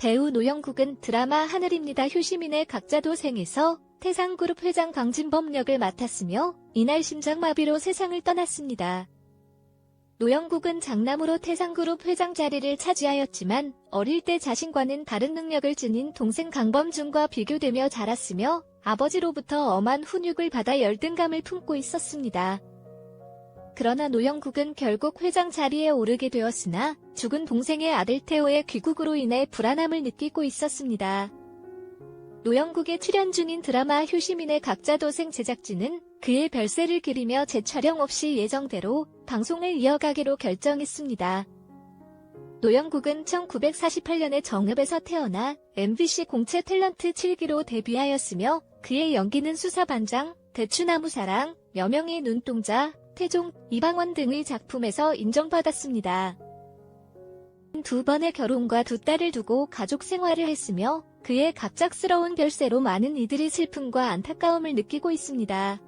배우 노영국은 드라마 하늘입니다 효시민의 각자 도생에서 태상그룹 회장 강진범 역을 맡았으며 이날 심장마비로 세상을 떠났습니다. 노영국은 장남으로 태상그룹 회장 자리를 차지하였지만 어릴 때 자신과는 다른 능력을 지닌 동생 강범준과 비교되며 자랐으며 아버지로부터 엄한 훈육을 받아 열등감을 품고 있었습니다. 그러나 노영국은 결국 회장 자리에 오르게 되었으나 죽은 동생의 아들 태호의 귀국으로 인해 불안함을 느끼고 있었습니다. 노영국의 출연 중인 드라마 효시민의 각자 도생 제작진은 그의 별세를 기리며 재촬영 없이 예정대로 방송을 이어가기로 결정했습니다. 노영국은 1948년에 정읍에서 태어나 MBC 공채 탤런트 7기로 데뷔하였으며 그의 연기는 수사반장, 대추나무사랑, 여명의 눈동자, 태종, 이방원 등의 작품에서 인정받았습니다. 두 번의 결혼과 두 딸을 두고 가족 생활을 했으며 그의 갑작스러운 별세로 많은 이들이 슬픔과 안타까움을 느끼고 있습니다.